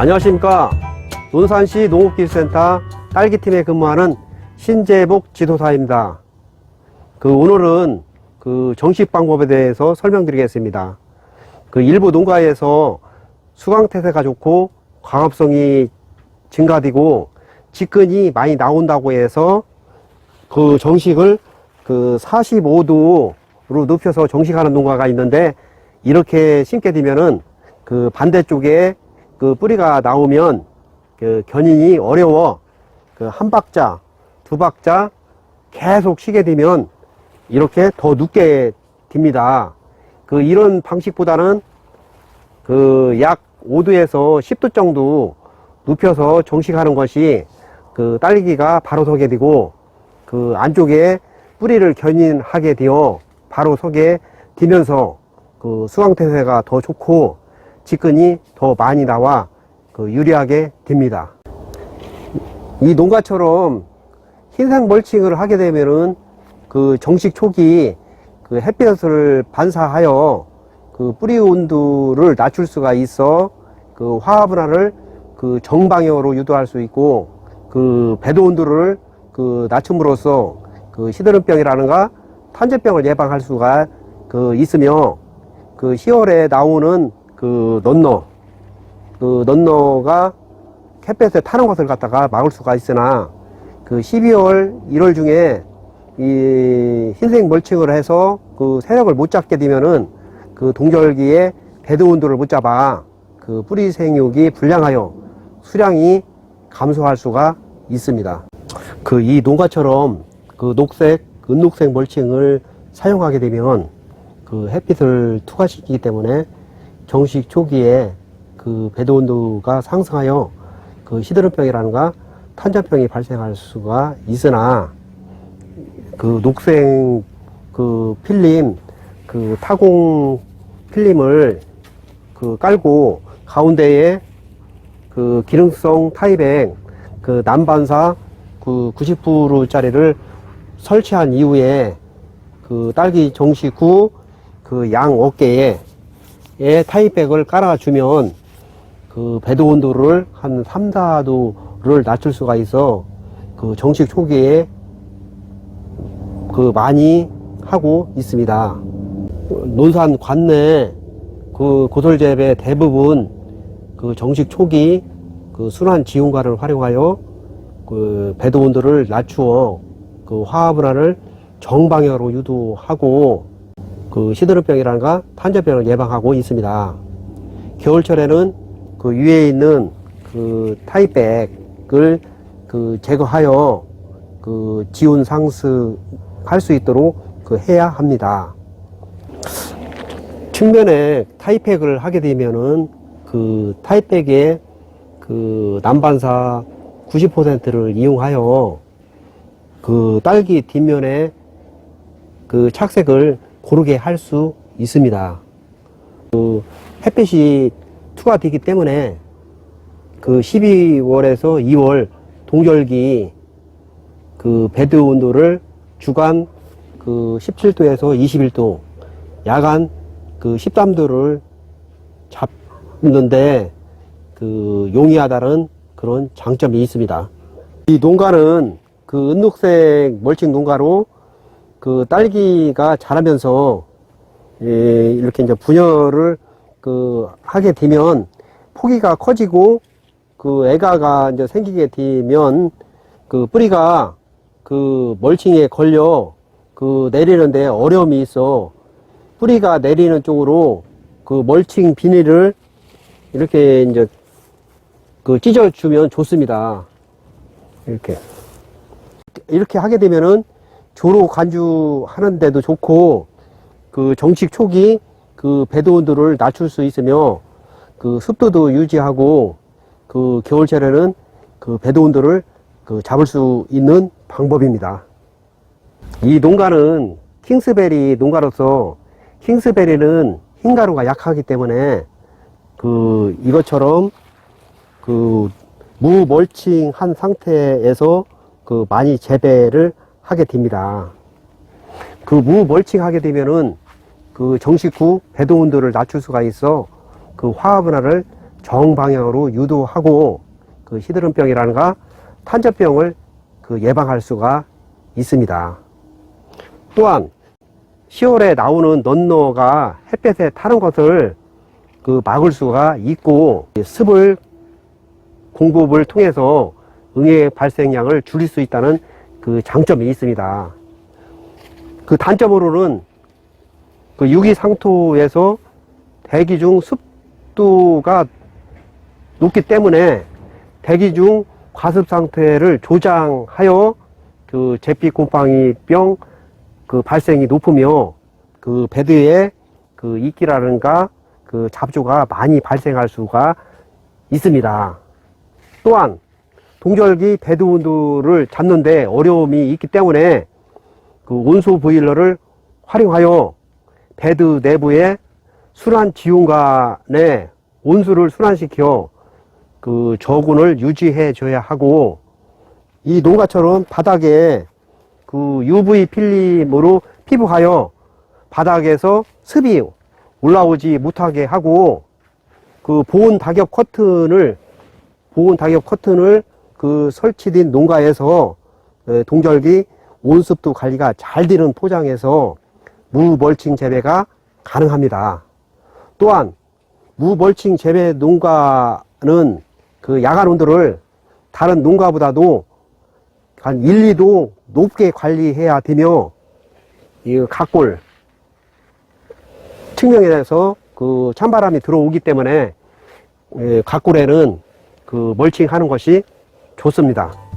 안녕하십니까. 논산시 농업기술센터 딸기팀에 근무하는 신재복 지도사입니다. 그 오늘은 그 정식 방법에 대해서 설명드리겠습니다. 그 일부 농가에서 수강 태세가 좋고 광합성이 증가되고 직근이 많이 나온다고 해서 그 정식을 그 45도로 높여서 정식하는 농가가 있는데 이렇게 심게 되면은 그 반대쪽에 그 뿌리가 나오면 그 견인이 어려워 그 한 박자 두 박자 계속 쉬게 되면 이렇게 더 늦게 됩니다. 그 이런 방식보다는 그 약 5도에서 10도 정도 눕혀서 정식하는 것이 그 딸기가 바로 서게 되고 그 안쪽에 뿌리를 견인하게 되어 바로 서게 되면서 그 수강태세가 더 좋고 직근이 더 많이 나와 그 유리하게 됩니다. 이 농가처럼 흰색 멀칭을 하게 되면은 그 정식 초기 그 햇볕을 반사하여 그 뿌리 온도를 낮출 수가 있어 그 화합분할을 그 정방향으로 유도할 수 있고 그 배도 온도를 그 낮춤으로써 그 시드름병이라는가 탄저병을 예방할 수가 그 있으며 그 10월에 나오는 그 넌너 그 넌너가 햇볕에 타는 것을 갖다가 막을 수가 있으나 그 12월 1월 중에 이 흰색 멀칭을 해서 그 세력을 못 잡게 되면은 그 동절기에 배드 온도를 못 잡아 그 뿌리 생육이 불량하여 수량이 감소할 수가 있습니다. 그 이 농가처럼 그 녹색, 은녹색 멀칭을 사용하게 되면 그 햇빛을 투과시키기 때문에 정식 초기에 그 배도 온도가 상승하여 그 시드름병이라는가 탄저병이 발생할 수가 있으나 그 녹색 그 필름 그 타공 필름을 그 깔고 가운데에 그 기능성 타이백 그 난반사 그 90%짜리를 설치한 이후에 그 딸기 정식 후 그 양 어깨에 에 타이백을 깔아주면 그 배도 온도를 한 3, 4도를 낮출 수가 있어 그 정식 초기에 그 많이 하고 있습니다. 논산 관내 그 고설재배 대부분 그 정식 초기 그 순환 지온가를 활용하여 그 배도 온도를 낮추어 그 화합분할을 정방향으로 유도하고 그 시드름병이라는가 탄저병을 예방하고 있습니다. 겨울철에는 그 위에 있는 그 타이백을 그 제거하여 그 지온 상승할 수 있도록 그 해야 합니다. 측면에 타이팩을 하게 되면은 그 타이백에 그 난반사 90%를 이용하여 그 딸기 뒷면에 그 착색을 고르게 할 수 있습니다. 그 햇빛이 투과되기 때문에 그 12월에서 2월 동절기 그 배드 온도를 주간 그 17도에서 21도, 야간 그 13도를 잡는데 그 용이하다는 그런 장점이 있습니다. 이 농가는 그 은녹색 멀칭 농가로 그 딸기가 자라면서 예, 이렇게 이제 분열을 그 하게 되면 포기가 커지고 그 애가가 이제 생기게 되면 그 뿌리가 그 멀칭에 걸려 그 내리는데 어려움이 있어 뿌리가 내리는 쪽으로 그 멀칭 비닐을 이렇게 이제 그 찢어주면 좋습니다. 이렇게. 이렇게 하게 되면은 조로 간주하는데도 좋고 그 정식 초기 그 배도 온도를 낮출 수 있으며 그 습도도 유지하고 그 겨울철에는 그 배도 온도를 그 잡을 수 있는 방법입니다. 이 농가는 킹스베리 농가로서 킹스베리는 흰가루가 약하기 때문에 그 이것처럼 그 무멀칭한 상태에서 그 많이 재배를 하게 됩니다. 그 무멀칭하게 되면은 그 정식 후 배도 온도를 낮출 수가 있어 그 화합분할을 정방향으로 유도하고 그 시드름병이라는가 탄저병을 그 예방할 수가 있습니다. 또한 10월에 나오는 넌너가 햇볕에 타는 것을 그 막을 수가 있고 습을 공급을 통해서 응애 발생량을 줄일 수 있다는 그 장점이 있습니다. 그 단점으로는 그 유기상토에서 대기 중 습도가 높기 때문에 대기 중 과습 상태를 조장하여 그 제피 곰팡이병 그 발생이 높으며 그 배드에 그 이끼라든가 그 잡초가 많이 발생할 수가 있습니다. 또한 동절기 배드 온도를 잡는데 어려움이 있기 때문에 그 온수 보일러를 활용하여 배드 내부에 순환 지온관에 온수를 순환시켜 그 저군을 유지해 줘야 하고 이 농가처럼 바닥에 그 UV 필름으로 피부하여 바닥에서 습이 올라오지 못하게 하고 그 보온 다격 커튼을 보온 다격 커튼을 그 설치된 농가에서 에, 동절기 온습도 관리가 잘 되는 포장에서 무멀칭 재배가 가능합니다. 또한 무멀칭 재배 농가는 그 야간 온도를 다른 농가보다도 한 1, 2도 높게 관리해야 되며 이 각골 측면에서 그 찬바람이 들어오기 때문에 예, 각골에는 그 멀칭하는 것이 좋습니다.